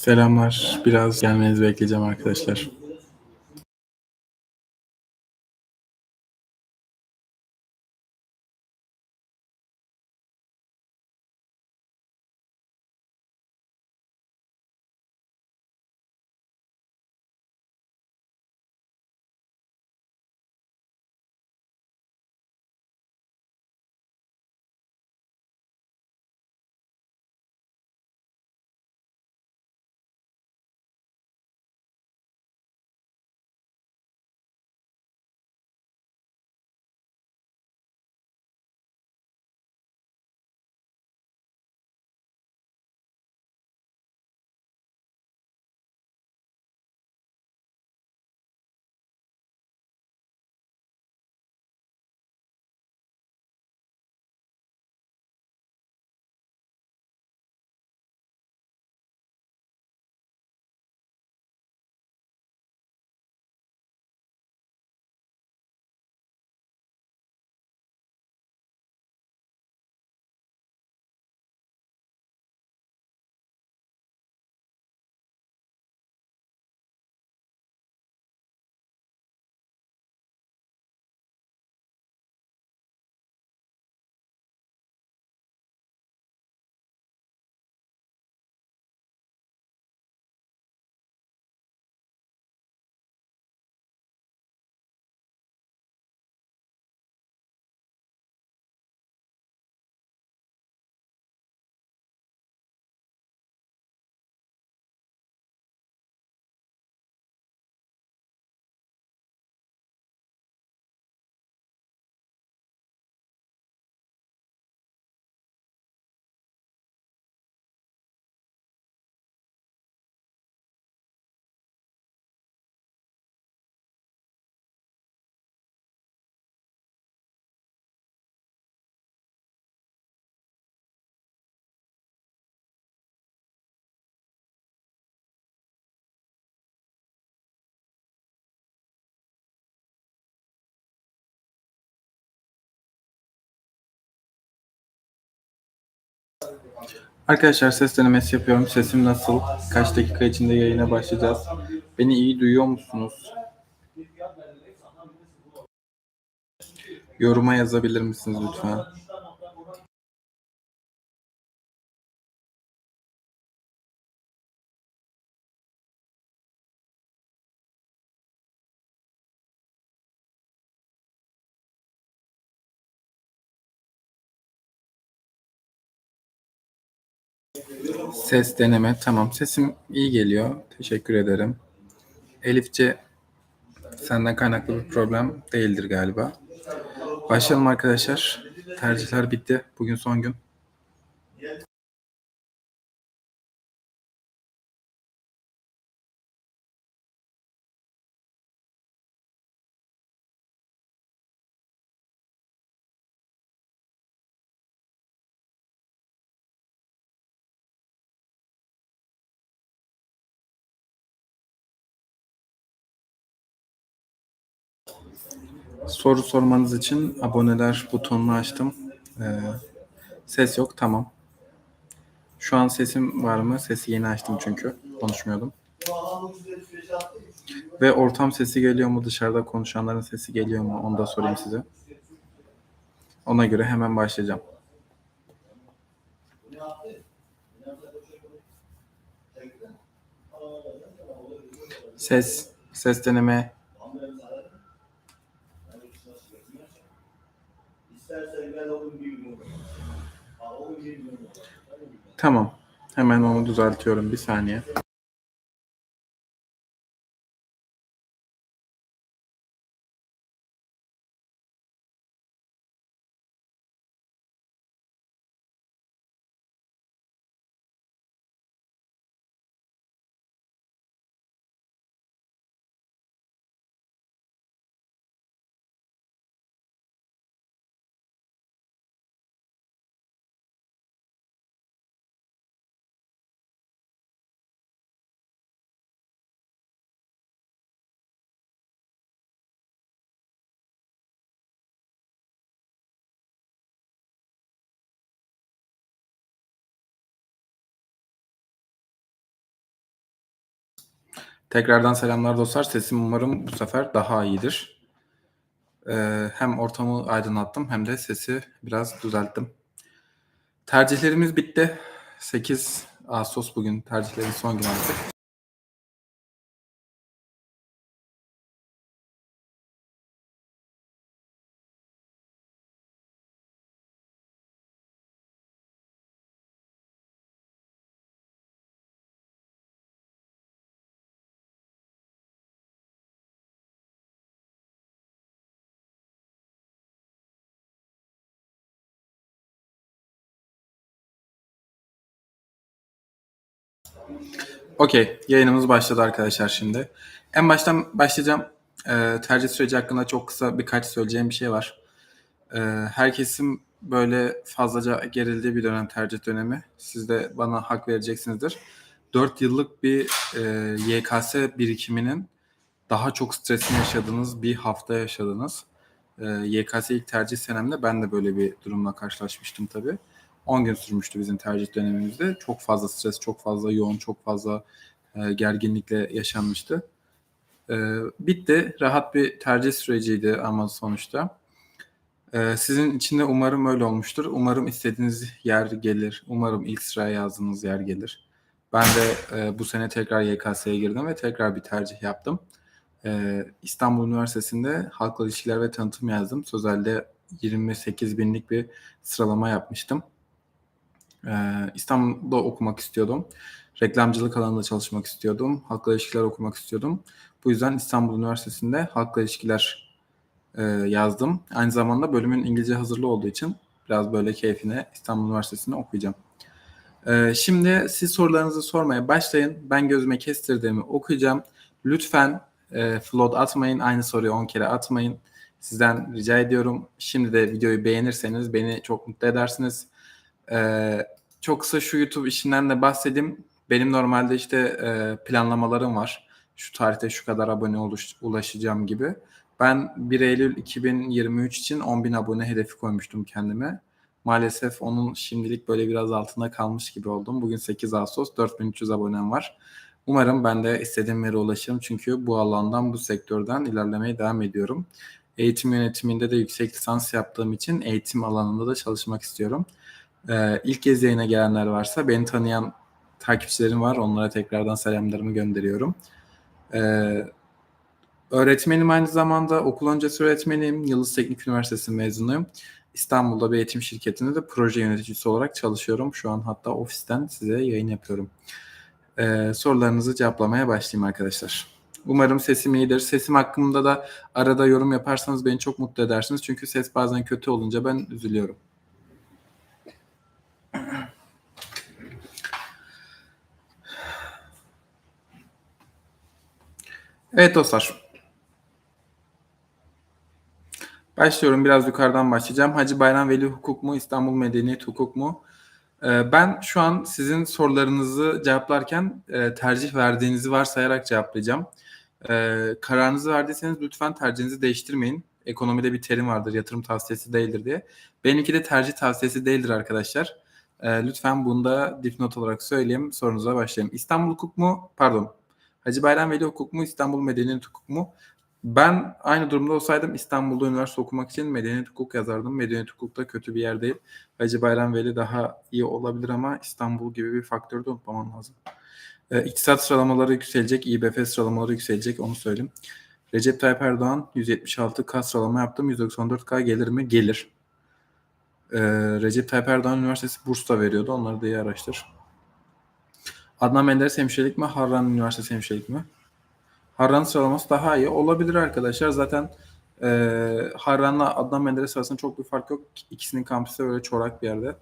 Selamlar. Biraz gelmenizi bekleyeceğim arkadaşlar. Arkadaşlar ses denemesi yapıyorum. Sesim nasıl? Kaç dakika içinde yayına başlayacağız? Beni iyi duyuyor musunuz? Yoruma yazabilir misiniz lütfen? Ses deneme. Tamam. Sesim iyi geliyor. Teşekkür ederim. Elifçe senden kaynaklı bir problem değildir galiba. Başlayalım arkadaşlar. Tercihler bitti. Bugün son gün. Soru sormanız için aboneler butonunu açtım. Ee, ses yok. Tamam. Şu an sesim var mı? Sesi yeni açtım çünkü. Konuşmuyordum. Ve ortam sesi geliyor mu? Dışarıda konuşanların sesi geliyor mu? Onu da sorayım size. Ona göre hemen başlayacağım. Ses, ses deneme. Tamam. Hemen onu düzeltiyorum. Bir saniye. Tekrardan selamlar dostlar. Sesim umarım bu sefer daha iyidir. Ee, hem ortamı aydınlattım hem de sesi biraz düzelttim. Tercihlerimiz bitti. 8 Ağustos bugün tercihlerin son günü artık. Okey, yayınımız başladı arkadaşlar şimdi. En baştan başlayacağım. Ee, tercih süreci hakkında çok kısa birkaç söyleyeceğim bir şey var. Ee, herkesin böyle fazlaca gerildiği bir dönem tercih dönemi. Siz de bana hak vereceksinizdir. 4 yıllık bir e, YKS birikiminin daha çok stresini yaşadığınız bir hafta yaşadınız. Ee, YKS ilk tercih senemde ben de böyle bir durumla karşılaşmıştım tabii. 10 gün sürmüştü bizim tercih dönemimizde. Çok fazla stres, çok fazla yoğun, çok fazla e, gerginlikle yaşanmıştı. E, bitti. Rahat bir tercih süreciydi ama sonuçta. E, sizin için de umarım öyle olmuştur. Umarım istediğiniz yer gelir. Umarım ilk sıraya yazdığınız yer gelir. Ben de e, bu sene tekrar YKS'ye girdim ve tekrar bir tercih yaptım. E, İstanbul Üniversitesi'nde halkla ilişkiler ve tanıtım yazdım. Sözel'de 28 binlik bir sıralama yapmıştım. Ee, İstanbul'da okumak istiyordum. Reklamcılık alanında çalışmak istiyordum. Halkla ilişkiler okumak istiyordum. Bu yüzden İstanbul Üniversitesi'nde halkla ilişkiler e, yazdım. Aynı zamanda bölümün İngilizce hazırlı olduğu için biraz böyle keyfine İstanbul Üniversitesi'nde okuyacağım. Ee, şimdi siz sorularınızı sormaya başlayın. Ben gözüme kestirdiğimi okuyacağım. Lütfen e, flood atmayın. Aynı soruyu 10 kere atmayın. Sizden rica ediyorum. Şimdi de videoyu beğenirseniz beni çok mutlu edersiniz. Ee, çok kısa şu YouTube işinden de bahsedeyim. Benim normalde işte e, planlamalarım var. Şu tarihte şu kadar abone oluş, ulaşacağım gibi. Ben 1 Eylül 2023 için 10.000 abone hedefi koymuştum kendime. Maalesef onun şimdilik böyle biraz altında kalmış gibi oldum. Bugün 8 Ağustos 4300 abonem var. Umarım ben de istediğim yere ulaşırım. Çünkü bu alandan, bu sektörden ilerlemeye devam ediyorum. Eğitim yönetiminde de yüksek lisans yaptığım için eğitim alanında da çalışmak istiyorum. Ee, ilk kez yayına gelenler varsa beni tanıyan takipçilerim var. Onlara tekrardan selamlarımı gönderiyorum. Ee, öğretmenim aynı zamanda okul öncesi öğretmeniyim. Yıldız Teknik Üniversitesi mezunuyum. İstanbul'da bir eğitim şirketinde de proje yöneticisi olarak çalışıyorum. Şu an hatta ofisten size yayın yapıyorum. Ee, sorularınızı cevaplamaya başlayayım arkadaşlar. Umarım sesim iyidir. Sesim hakkında da arada yorum yaparsanız beni çok mutlu edersiniz. Çünkü ses bazen kötü olunca ben üzülüyorum. Evet dostlar. Başlıyorum. Biraz yukarıdan başlayacağım. Hacı Bayram Veli Hukuk mu? İstanbul Medeniyet Hukuk mu? Ee, ben şu an sizin sorularınızı cevaplarken e, tercih verdiğinizi varsayarak cevaplayacağım. Ee, kararınızı verdiyseniz lütfen tercihinizi değiştirmeyin. Ekonomide bir terim vardır yatırım tavsiyesi değildir diye. Benimki de tercih tavsiyesi değildir arkadaşlar. Ee, lütfen bunu da dipnot olarak söyleyeyim. Sorunuza başlayayım. İstanbul Hukuk mu? Pardon. Hacı Bayram Veli Hukuk mu? İstanbul Medeniyet Hukuk mu? Ben aynı durumda olsaydım İstanbul'da üniversite okumak için medeniyet hukuk yazardım. Medeniyet hukuk da kötü bir yer değil. Hacı Bayram Veli daha iyi olabilir ama İstanbul gibi bir faktörü de unutmamam lazım. Ee, iktisat sıralamaları yükselecek, İBF sıralamaları yükselecek onu söyleyeyim. Recep Tayyip Erdoğan 176K sıralama yaptım. 194K gelir mi? Gelir. Ee, Recep Tayyip Erdoğan Üniversitesi burs da veriyordu. Onları da iyi araştır. Adnan Menderes hemşirelik mi? Harran Üniversitesi hemşirelik mi? Harran sıralaması daha iyi. Olabilir arkadaşlar. Zaten e, Harran'la Adnan Menderes arasında çok bir fark yok. İkisinin kampüsü öyle çorak bir yerde.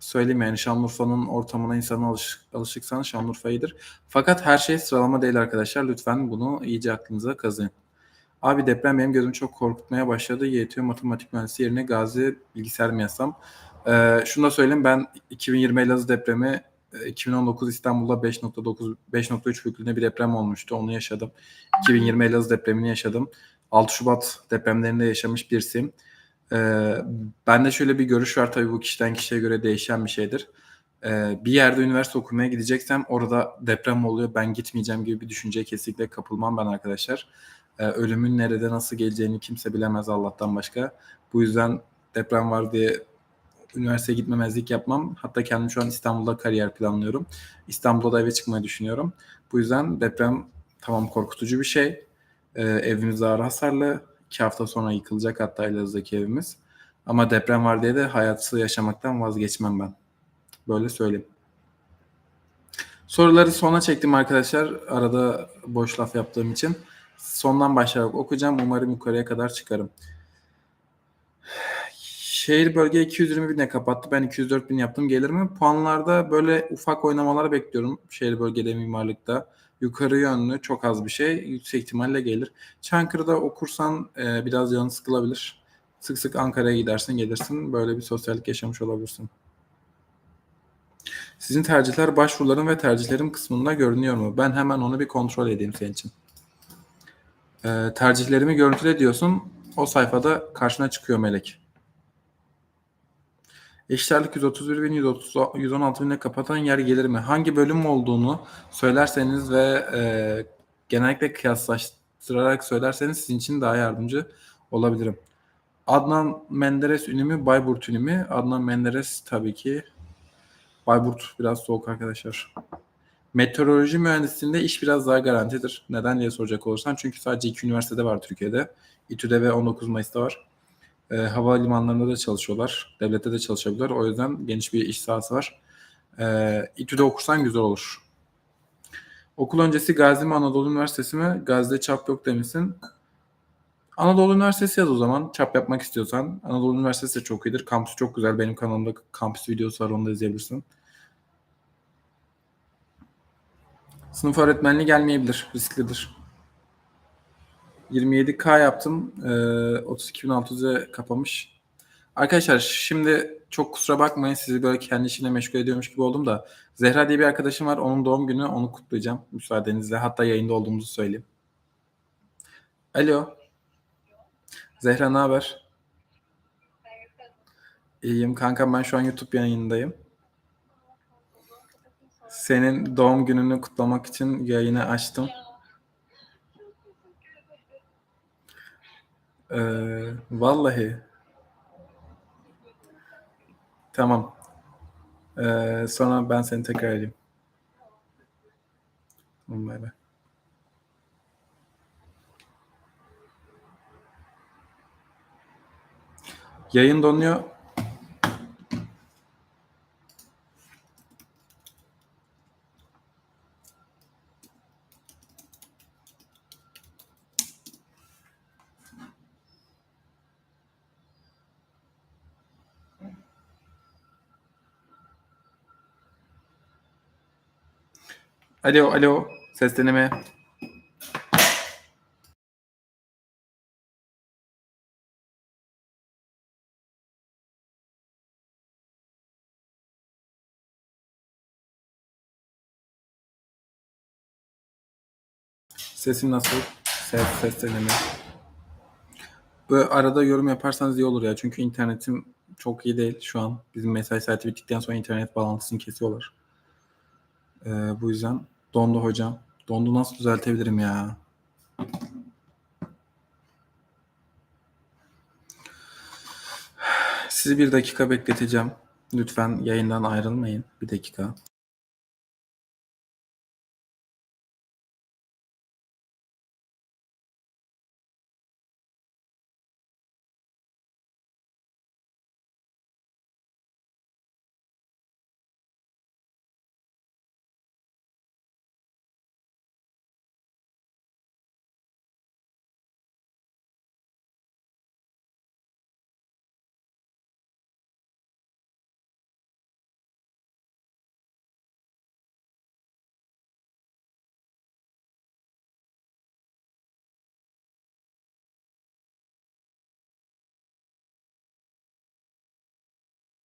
Söyleyeyim yani Şanlıurfa'nın ortamına insanın alış, alışıksanız Şanlıurfa iyidir. Fakat her şey sıralama değil arkadaşlar. Lütfen bunu iyice aklınıza kazıyın. Abi deprem benim gözümü çok korkutmaya başladı. YTÜ matematik mühendisi yerine Gazi bilgisayar mı yazsam? Ee, şunu da söyleyeyim ben 2020 Elazığ depremi 2019 İstanbul'da 5.9 5.3 büyüklüğünde bir deprem olmuştu. Onu yaşadım. 2020 Elazığ depremini yaşadım. 6 Şubat depremlerinde yaşamış birisiyim. Ee, bende şöyle bir görüş var tabii bu kişiden kişiye göre değişen bir şeydir. Ee, bir yerde üniversite okumaya gideceksem orada deprem oluyor ben gitmeyeceğim gibi bir düşünceye kesinlikle kapılmam ben arkadaşlar. Ee, ölümün nerede nasıl geleceğini kimse bilemez Allah'tan başka. Bu yüzden deprem var diye üniversiteye gitmemezlik yapmam. Hatta kendim şu an İstanbul'da kariyer planlıyorum. İstanbul'da da eve çıkmayı düşünüyorum. Bu yüzden deprem tamam korkutucu bir şey. Ee, evimiz ağır hasarlı. İki hafta sonra yıkılacak hatta Elazığ'daki evimiz. Ama deprem var diye de hayatı yaşamaktan vazgeçmem ben. Böyle söyleyeyim. Soruları sona çektim arkadaşlar. Arada boş laf yaptığım için. Sondan başlayarak okuyacağım. Umarım yukarıya kadar çıkarım. Şehir bölge 220 bine kapattı. Ben 204 bin yaptım. Gelir mi? Puanlarda böyle ufak oynamalar bekliyorum. Şehir bölgede mimarlıkta. Yukarı yönlü çok az bir şey. Yüksek ihtimalle gelir. Çankırı'da okursan e, biraz canın sıkılabilir. Sık sık Ankara'ya gidersin gelirsin. Böyle bir sosyallik yaşamış olabilirsin. Sizin tercihler başvurularım ve tercihlerim kısmında görünüyor mu? Ben hemen onu bir kontrol edeyim senin için. Ee, tercihlerimi görüntüle diyorsun. O sayfada karşına çıkıyor melek. Eşitlerlik 131 bin 130, 116 bine kapatan yer gelir mi? Hangi bölüm olduğunu söylerseniz ve e, genellikle kıyaslaştırarak söylerseniz sizin için daha yardımcı olabilirim. Adnan Menderes ünü mü, Bayburt ünü mü? Adnan Menderes tabii ki Bayburt biraz soğuk arkadaşlar. Meteoroloji mühendisliğinde iş biraz daha garantidir. Neden diye soracak olursan. Çünkü sadece iki üniversitede var Türkiye'de. İTÜ'de ve 19 Mayıs'ta var. E, havalimanlarında da çalışıyorlar. Devlette de çalışabilirler. O yüzden geniş bir iş sahası var. E, İTÜ'de okursan güzel olur. Okul öncesi Gazi mi Anadolu Üniversitesi mi? Gazi'de çap yok demişsin. Anadolu Üniversitesi yaz o zaman. Çap yapmak istiyorsan. Anadolu Üniversitesi de çok iyidir. Kampüs çok güzel. Benim kanalımda kampüs videosu var. Onu da izleyebilirsin. Sınıf öğretmenliği gelmeyebilir. Risklidir. 27K yaptım. Ee, 32.600'e kapamış. Arkadaşlar şimdi çok kusura bakmayın sizi böyle kendi işine meşgul ediyormuş gibi oldum da Zehra diye bir arkadaşım var. Onun doğum günü onu kutlayacağım müsaadenizle. Hatta yayında olduğumuzu söyleyeyim. Alo. Zehra ne haber? İyiyim kanka ben şu an YouTube yayındayım. Senin doğum gününü kutlamak için yayını açtım. Ee, vallahi. Tamam. Ee, sonra ben seni tekrar. Tamam, Bay bay. Yayın donuyor. Alo, alo. Ses deneme. Sesim nasıl? Ses, ses deneme. Böyle arada yorum yaparsanız iyi olur ya. Çünkü internetim çok iyi değil şu an. Bizim mesai saati bittikten sonra internet bağlantısını kesiyorlar. Ee, bu yüzden dondu hocam. Dondu nasıl düzeltebilirim ya? Sizi bir dakika bekleteceğim. Lütfen yayından ayrılmayın. Bir dakika.